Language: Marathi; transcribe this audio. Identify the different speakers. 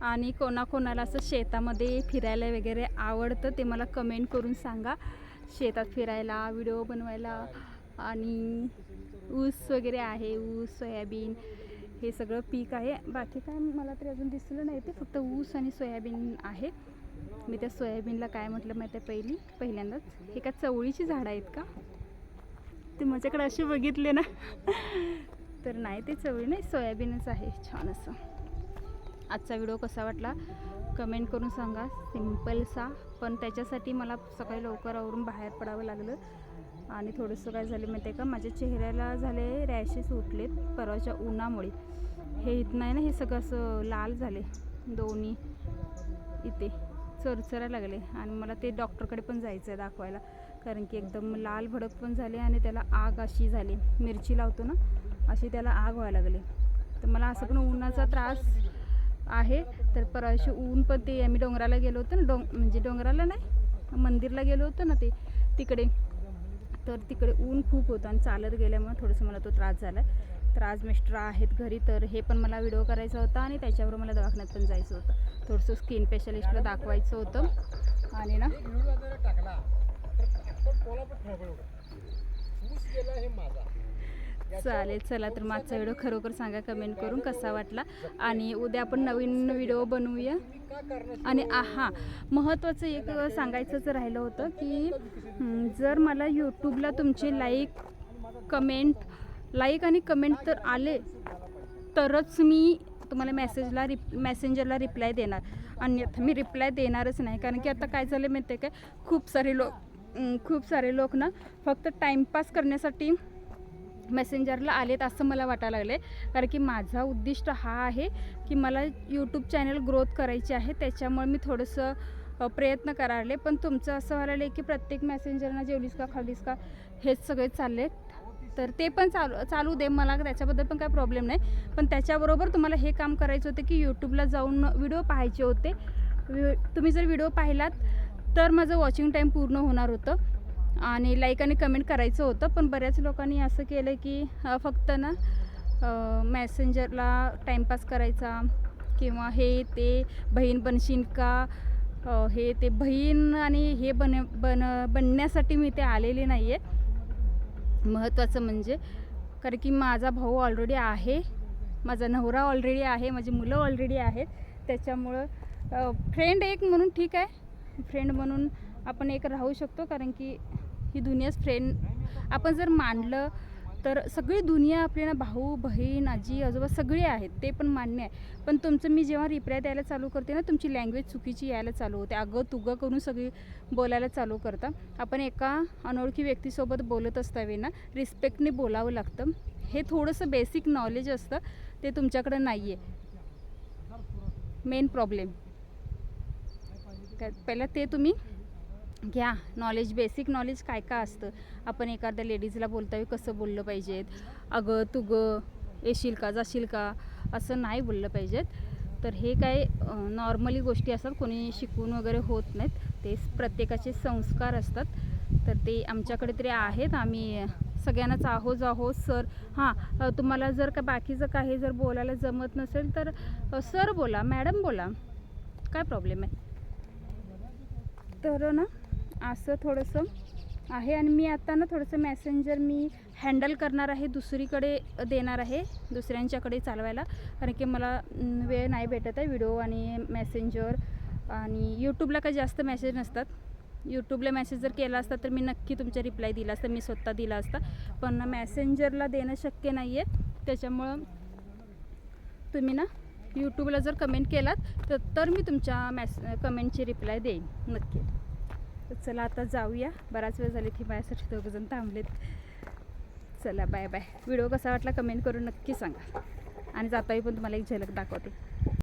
Speaker 1: आणि कोणाकोणाला असं शेतामध्ये फिरायला वगैरे आवडतं ते मला कमेंट करून सांगा. शेतात फिरायला व्हिडिओ बनवायला आणि ऊस वगैरे आहे ऊस सोयाबीन हे सगळं पीक आहे. बाकी काय मला तरी अजून दिसलं नाही ते फक्त ऊस आणि सोयाबीन आहे. मी त्या सोयाबीनला काय म्हटलं माहिती आहे पहिली पहिल्यांदाच. हे का चवळीची झाडं आहेत का? ते माझ्याकडे असे बघितले ना. तर नाही ते चवळी नाही सोयाबीनच आहे छान असं. आजचा व्हिडिओ कसा वाटला? कमेंट करून सांगा. सिम्पलसा पण त्याच्यासाठी मला सकाळी लवकर आवरून बाहेर पडावं लागलं. आणि थोडंसं काय झालं माहिती आहे का? माझ्या चेहऱ्याला झाले रॅशेस उठलेत परवाच्या उन्हामुळे. हे इथं नाही ना हे सगळं असं लाल झाले. दोन्ही इथे चरचरायला लागले. आणि मला ते डॉक्टरकडे पण जायचं आहे दाखवायला. कारण की एकदम लाल भडक पण झाले आणि त्याला आग अशी झाली. मिरची लावतो ना अशी त्याला आग व्हायला लागली. तर मला असं पण उन्हाचा त्रास आहे. तर परवाशी ऊन पण ते आम्ही डोंगराला गेलो होतो ना डोंग म्हणजे डोंगराला नाही मंदिरला गेलो होतो ना ते तिकडे. तर तिकडे ऊन खूप होतं आणि चालत गेल्यामुळे थोडंसं मला तो त्रास झाला. तर आज मिस्टर आहेत घरी तर हे पण मला व्हिडिओ करायचा होता आणि त्याच्यावर मला दवाखान्यात पण जायचं होतं. थोडंसं स्किन स्पेशलिस्टला दाखवायचं होतं. आणि ना
Speaker 2: टाकला तर आपण पोला पण ठेवा एवढं ऊस गेला हे माझा
Speaker 1: चालेल चला तर मागचा व्हिडिओ खरोखर सांगा कमेंट करून कसा वाटला. आणि उद्या आपण नवीन व्हिडिओ बनवूया. आणि हा महत्त्वाचं एक सांगायचंच राहिलं होतं की जर मला यूट्यूबला तुमचे लाईक कमेंट लाईक आणि कमेंट तर आले तरच मी तुम्हाला मेसेजला रिप मेसेंजरला रिप्लाय देणार. अन्यथा मी रिप्लाय देणारच नाही. कारण की आता काय झालं माहिती आहे काय? खूप सारे लोक खूप सारे लोक ना फक्त टाईमपास करण्यासाठी मेसेंजरला आलेत असं मला वाटायला लागलं आहे कारण की माझा उद्दिष्ट हा आहे की मला यूट्यूब चॅनल ग्रोथ करायची आहे. त्याच्यामुळे मी थोडंसं प्रयत्न करायले. पण तुमचं असं व्हायला की प्रत्येक मेसेंजरना जेवलीस का खालीस का हेच सगळे चालले तर ते पण चालू चालू दे. मला त्याच्याबद्दल पण काय प्रॉब्लेम नाही. पण त्याच्याबरोबर तुम्हाला हे काम करायचं होतं की यूट्यूबला जाऊन व्हिडिओ पाहायचे होते. वि- तुम्ही जर व्हिडिओ पाहिलात तर माझं वॉचिंग टाईम पूर्ण होणार होतं. आणि लाईक आणि कमेंट करायचं होतं पण बऱ्याच लोकांनी असं केलं की फक्त ना मॅसेंजरला टाईमपास करायचा किंवा हे ते बहीण बनशील का? हे ते बहीण आणि हे बन बन बनण्यासाठी मी ते आलेले नाही आहे महत्त्वाचं म्हणजे कारण की माझा भाऊ ऑलरेडी आहे माझा नवरा ऑलरेडी आहे माझी मुलं ऑलरेडी आहेत. त्याच्यामुळं फ्रेंड एक म्हणून ठीक आहे. फ्रेंड म्हणून आपण एक राहू शकतो कारण की ही दुनियाच फ्रेंड आपण जर मांडलं तर सगळी दुनिया आपल्याला भाऊ बहीण आजी आजोबा सगळे आहेत ते पण मान्य आहे. पण तुमचं मी जेव्हा रिप्लाय द्यायला चालू करते ना तुमची लँग्वेज चुकीची यायला चालू होते. अगं तुगं करून सगळी बोलायला चालू करता. आपण एका अनोळखी व्यक्तीसोबत बोलत असताना रिस्पेक्टने बोलावं लागतं. हे थोडंसं बेसिक नॉलेज असतं. ते तुमच्याकडं नाही आहे मेन प्रॉब्लेम काय पहिलं ते तुम्ही? घ्या. नॉलेज बेसिक नॉलेज काय काय असतं? आपण एखाद्या लेडीजला बोलता कसं बोललं पाहिजेत? अगं तुगं येशील का जाशील का? असं नाही बोललं पाहिजेत. तर हे काय नॉर्मली गोष्टी असतात कोणी शिकून वगैरे होत नाहीत. ते प्रत्येकाचे संस्कार असतात. तर ते आमच्याकडे तरी आहेत. आम्ही सगळ्यांनाच आहोत आहो सर हां तुम्हाला जर का बाकीचं काही जर बोलायला जमत नसेल तर सर बोला मॅडम बोला. काय प्रॉब्लेम आहे? तर ना असं थोडंसं आहे आणि मी आता ना थोडंसं मॅसेंजर मी हँडल करणार आहे दुसरीकडे देणार आहे दुसऱ्यांच्याकडे चालवायला. कारण की मला वेळ नाही भेटत आहे व्हिडिओ आणि मॅसेंजर आणि यूट्यूबला काही जास्त मेसेज नसतात. यूट्यूबला मेसेज जर केला असता तर मी नक्की तुमचा रिप्लाय दिला असता मी स्वतः दिला असता. पण मॅसेंजरला देणं शक्य नाही आहे त्याच्यामुळं तुम्ही ना यूट्यूबला जर कमेंट केलात तर तर मी तुमच्या मॅस कमेंटची रिप्लाय देईन नक्की. तर चला आता जाऊया. बराच वेळ झाली की माझ्यासाठी दोघंजण थांबलेत. चला बाय बाय व्हिडिओ कसा वाटला कमेंट करून नक्की सांगा. आणि जाताही पण तुम्हाला एक झलक दाखवते.